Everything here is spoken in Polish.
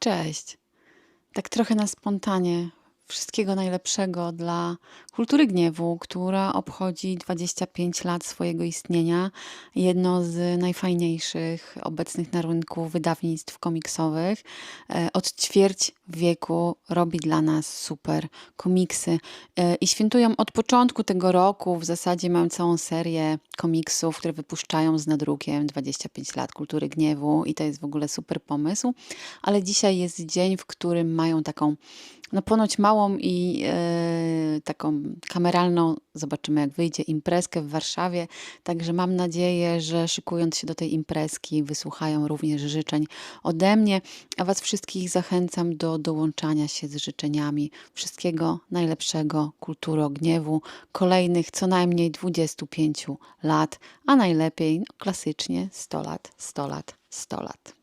Cześć. Tak trochę na spontanie. Wszystkiego najlepszego dla Kultury Gniewu, która obchodzi 25 lat swojego istnienia. Jedno z najfajniejszych obecnych na rynku wydawnictw komiksowych. E, Od ćwierć wieku robi dla nas super komiksy E, i świętują od początku tego roku. W zasadzie mają całą serię komiksów, które wypuszczają z nadrukiem 25 lat Kultury Gniewu i to jest w ogóle super pomysł. Ale dzisiaj jest dzień, w którym mają taką no ponoć małą i e, taką kameralną, zobaczymy jak wyjdzie, imprezkę w Warszawie. Także mam nadzieję, że szykując się do tej imprezki, wysłuchają również życzeń ode mnie, a Was wszystkich zachęcam do dołączania się z życzeniami wszystkiego najlepszego kulturo gniewu, kolejnych co najmniej 25 lat, a najlepiej no, klasycznie 100 lat, 100 lat, 100 lat.